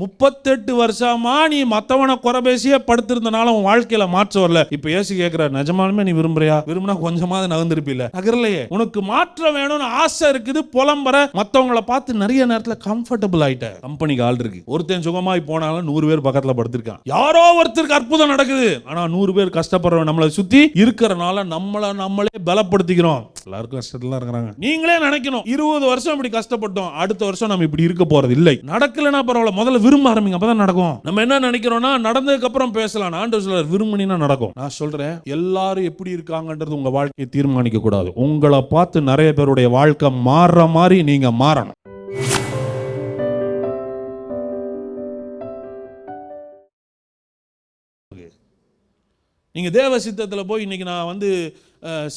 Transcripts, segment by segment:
முப்பத்தெட்டு வருஷமா நீ மற்றவனை குறை பேசியே படுத்திருந்தனால உன் வாழ்க்கையில மாற்றம் வரல. இப்ப ஏசி கேட்கிற நிஜமாலுமே நீ விரும்புறியா? விரும்பினா கொஞ்சமாவது நகர்ந்திருப்பில்ல. நகரலையே. உனக்கு மாற்றம் வேணும்னு ஆசை இருக்குது புலம்புற மத்தவங்கள பார்த்து நிறைய நேரத்துல கம்ஃபர்டபுள் ஆயிட்ட. கம்பெனிக்கு ஆள் இருக்கு. ஒருத்தன் சுகமாய் போனாலும் நூறு பேர் பக்கத்துல படுத்திருக்கான். யாரோ ஒருத்தருக்கு அற்புதம் நடக்குது. ஆனா நூறு பேர் கஷ்டப்படுறவன் நம்மளை சுத்தி இருக்கிறனால நம்மளை நம்மளே பலப்படுத்திக்கிறோம். எல்லாருக்கும் கஷ்டத்துல இருக்கிறாங்க. நீங்களே நினைக்கணும் இருபது வருஷம் இப்படி கஷ்டப்பட்டோம் அடுத்த வருஷம் நம்ம இப்படி இருக்க போறது இல்லை. நடக்கலன்னா பரவாயில்ல முதல்ல விரும்ப ஆரம்பிங்க அப்பதான் நடக்கும். நம்ம என்ன நினைக்கிறோம்னா நடந்ததுக்கு அப்புறம் பேசலாம் ஆண்டு சொல்றார் விரும்பினா நடக்கும். நான் சொல்றேன் எல்லாரும் எப்படி இருக்காங்கன்றது உங்க வாழ்க்கையை தீர்மானிக்க கூடாது உங்களை பார்த்து நிறைய பேருடைய வாழ்க்கை மாறுற மாதிரி நீங்க மாறணும். நீங்கள் தேவ சித்தத்தில் போய் இன்னைக்கு நான் வந்து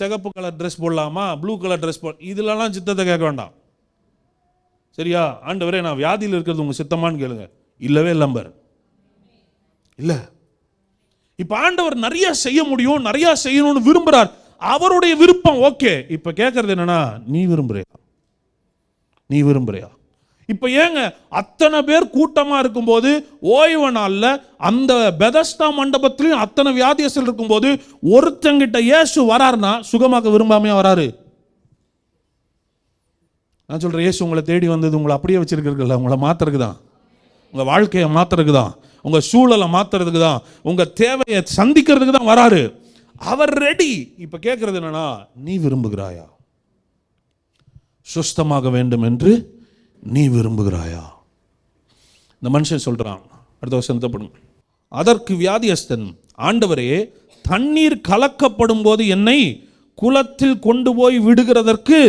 சிகப்பு கலர் ட்ரெஸ் போடலாமா ப்ளூ கலர் ட்ரெஸ் போ இதுலலாம் சித்தத்தை கேட்க வேண்டாம். சரியா? ஆண்டவரே நான் வியாதியில் இருக்கிறது உங்கள் சித்தமான்னு கேளுங்க. இல்லவே இல்லம்பர் இல்லை. இப்போ ஆண்டவர் நிறைய செய்ய முடியும் நிறைய செய்யணும்னு விரும்புகிறார் அவருடைய விருப்பம் ஓகே. இப்போ கேட்கறது என்னன்னா நீ விரும்புறியா? நீ விரும்புறியா? இப்போ ஏங்க அத்தனை பேர் கூட்டமாக இருக்கும்போது ஓய்வு நாளில் அந்த பெதஸ்தா மண்டபத்திலையும் அத்தனை வியாதியஸ்தல் இருக்கும்போது ஒருத்தங்கிட்ட இயேசு வராருன்னா சுகமாக்க விரும்பாமையா வராரு? நான் சொல்கிறேன் இயேசு உங்களை தேடி வந்தது உங்களை அப்படியே வச்சிருக்கிறதுல உங்களை மாத்துறதுக்கு தான். உங்கள் வாழ்க்கையை மாற்றுறதுக்கு தான் உங்கள் சூழலை மாத்துறதுக்கு தான் உங்கள் தேவையை சந்திக்கிறதுக்கு தான் வராரு. அவர் ரெடி இப்போ கேட்குறது என்னன்னா நீ விரும்புகிறாயா? சுஸ்தமாக வேண்டும் என்று நீ விரும்புகிறாயா? இந்த மனுஷன் சொல்கிறான் அடுத்த வருஷம் தப்படும் அதற்கு வியாதியஸ்தன் ஆண்டவரே தண்ணீர் கலக்கப்படும் போது என்னை குளத்தில் கொண்டு போய் விடுகிறதற்கு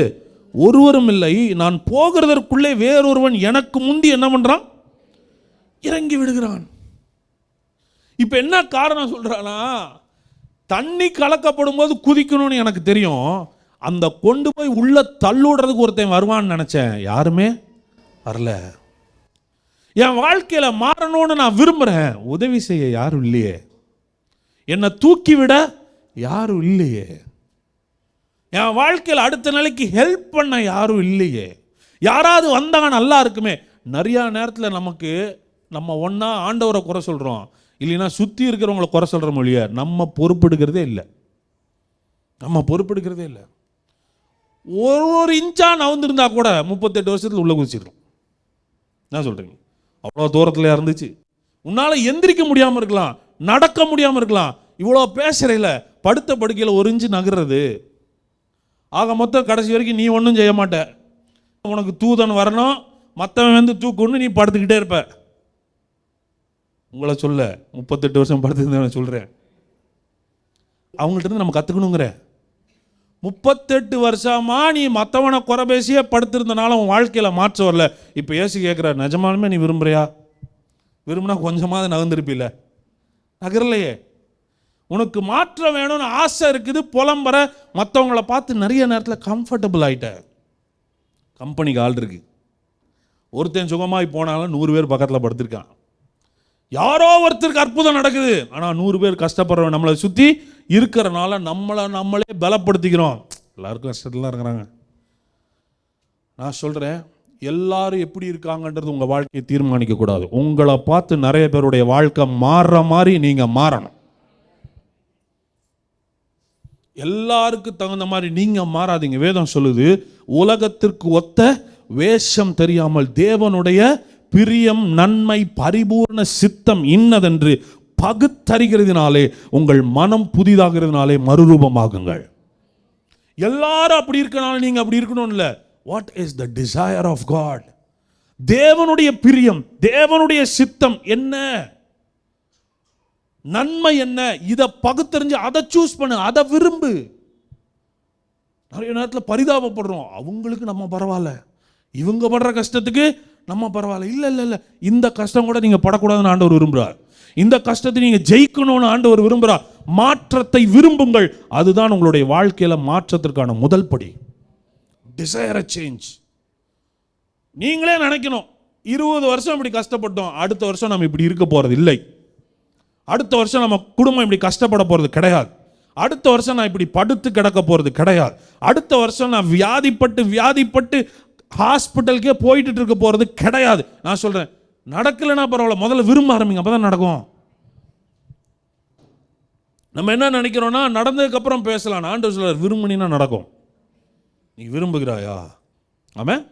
ஒருவரும் இல்லை. நான் போகிறதற்குள்ளே வேறொருவன் எனக்கு முந்தி என்ன பண்ணுறான் இறங்கி விடுகிறான். இப்போ என்ன காரணம் சொல்கிறானா தண்ணி கலக்கப்படும் போது குதிக்கணும்னு எனக்கு தெரியும். அந்த கொண்டு போய் உள்ள தள்ளுடுறதுக்கு ஒருத்தன் வருவான்னு நினச்சேன். யாருமே? வரல. என் வாழ்க்கையில் மாறணும்னு நான் விரும்புகிறேன் உதவி செய்ய யாரும் இல்லையே. என்னை தூக்கி விட யாரும் இல்லையே. என் வாழ்க்கையில் அடுத்த நிலைக்கு ஹெல்ப் பண்ண யாரும் இல்லையே. யாராவது வந்தாங்க நல்லா இருக்குமே. நிறையா நேரத்தில் நமக்கு நம்ம ஒன்றா ஆண்டவரை குறை சொல்கிறோம் இல்லைன்னா சுற்றி இருக்கிறவங்கள குறை சொல்கிற மொழிய? நம்ம பொறுப்பெடுக்கிறதே இல்லை. நம்ம பொறுப்பெடுக்கிறதே இல்லை. ஒரு ஒரு இன்ச்சாக நவுந்திருந்தா கூட முப்பத்தெட்டு வருஷத்தில் உள்ளே குதிச்சிடும் என்ன சொல்கிறீங்க அவ்வளோ தூரத்தில் இருந்துச்சு உன்னால் எந்திரிக்க முடியாமல் இருக்கலாம். நடக்க முடியாமல் இருக்கலாம். இவ்வளோ பேசுகிறையில் படுத்த படுக்கையில் ஒரு இன்ச்சு நகர்றது. ஆக மொத்தம் கடைசி வரைக்கும் நீ ஒன்றும் செய்ய மாட்ட. உனக்கு தூதன் வரணும். மற்றவன் வந்து தூக்குன்னு நீ படுத்துக்கிட்டே இருப்ப. உங்களை சொல்ல முப்பத்தெட்டு வருஷம் படுத்துருந்தேன் சொல்கிறேன் அவங்கள்ட்ட இருந்து நம்ம கற்றுக்கணுங்கிற முப்பத்தெட்டு வருஷமா நீ மற்றவனை குறை பேசியே படுத்திருந்தனால உன் வாழ்க்கையில் மாற்றம் வரல. இப்போ ஏசி கேட்குற நிஜமாலுமே நீ விரும்புறியா? விரும்பினா கொஞ்சமாவது நகர்ந்துருப்பில்ல. நகரலையே. உனக்கு மாற்றம் வேணும்னு ஆசை இருக்குது புலம்புற மற்றவங்கள பார்த்து நிறைய நேரத்தில் கம்ஃபர்டபுள் ஆகிட்ட கம்பெனிக்கு ஆள் இருக்கு. ஒருத்தன் சுகமாகி போனாலும் நூறு பேர் பக்கத்தில் படுத்திருக்கான். யாரோ ஒருத்தருக்கு அற்புதம் நடக்குது. ஆனால் நூறு பேர் கஷ்டப்படுறவன் நம்மளை சுற்றி இருக்கிறனால நம்மளை நம்மளே பலப்படுத்திக்கிறோம். எல்லாருக்கும் கஷ்டத்தில் இருக்கிறாங்க. நான் சொல்கிறேன் எல்லாரும் எப்படி இருக்காங்கன்றது உங்கள் வாழ்க்கையை தீர்மானிக்கக்கூடாது உங்களை பார்த்து நிறைய பேருடைய வாழ்க்கை மாறுற மாதிரி நீங்கள் மாறணும். எல்லாருக்கும் தகுந்த மாதிரி நீங்கள் மாறாதீங்க. வேதம் சொல்லுது உலகத்திற்கு ஒத்த வேஷம் தெரியாமல் தேவனுடைய பிரியம் நன்மை பரிபூர்ண சித்தம் இன்னதென்று பகுத்தறிகிறதுனாலே உங்கள் மனம் புதிதாகிறதுனாலே மறுரூபமாகுங்கள். எல்லாரும் அப்படி இருக்கனால நீங்க அப்படி இருக்கணும் what is the desire of God தேவனுடைய பிரியம் தேவனுடைய சித்தம் என்ன? நன்மை என்ன? இதை பகுத்தறிஞ்சு அதை சூஸ் பண்ணு அதை விரும்பு. நிறைய நேரத்தில் பரிதாபப்படுறோம். அவங்களுக்கு நம்ம பரவாயில்ல. இவங்க படுற கஷ்டத்துக்கு நம்ம பரவாயில்ல. இல்லை இல்லை இல்லை. இந்த கஷ்டம் கூட நீங்கள் படக்கூடாதுன்னு ஆண்டவர் விரும்புகிறார் இந்த கஷ்டத்தை நீங்கள் ஜெயிக்கணும்னு ஆண்டவர் விரும்புகிறார் மாற்றத்தை விரும்புங்கள். அதுதான் உங்களுடைய வாழ்க்கையில் மாற்றத்திற்கான முதல் படி. டிசையர் சேஞ்ச் நீங்களே நினைக்கணும். இருபது வருஷம் இப்படி கஷ்டப்பட்டோம். அடுத்த வருஷம் நம்ம இப்படி இருக்க போகிறது இல்லை. அடுத்த வருஷம் நம்ம குடும்பம் இப்படி கஷ்டப்பட போகிறது கிடையாது. அடுத்த வருஷம் நான் இப்படி படுத்து கிடக்க போகிறது கிடையாது. அடுத்த வருஷம் நான் வியாதிப்பட்டு வியாதிப்பட்டு ஹாஸ்பிட்டலுக்கே போயிட்டு இருக்க போகிறது கிடையாது. நான் சொல்கிறேன் நடக்கலைன்னா பரவாயில்ல முதல்ல விரும்ப ஆரம்பிங்க அப்போ தான் நடக்கும். நம்ம என்ன நினைக்கிறோன்னா நடந்ததுக்கப்புறம் பேசலாம். ஆண்டவர் சொல்றார் விரும்பினா நடக்கும். நீ விரும்புகிறாயா? ஆமாம்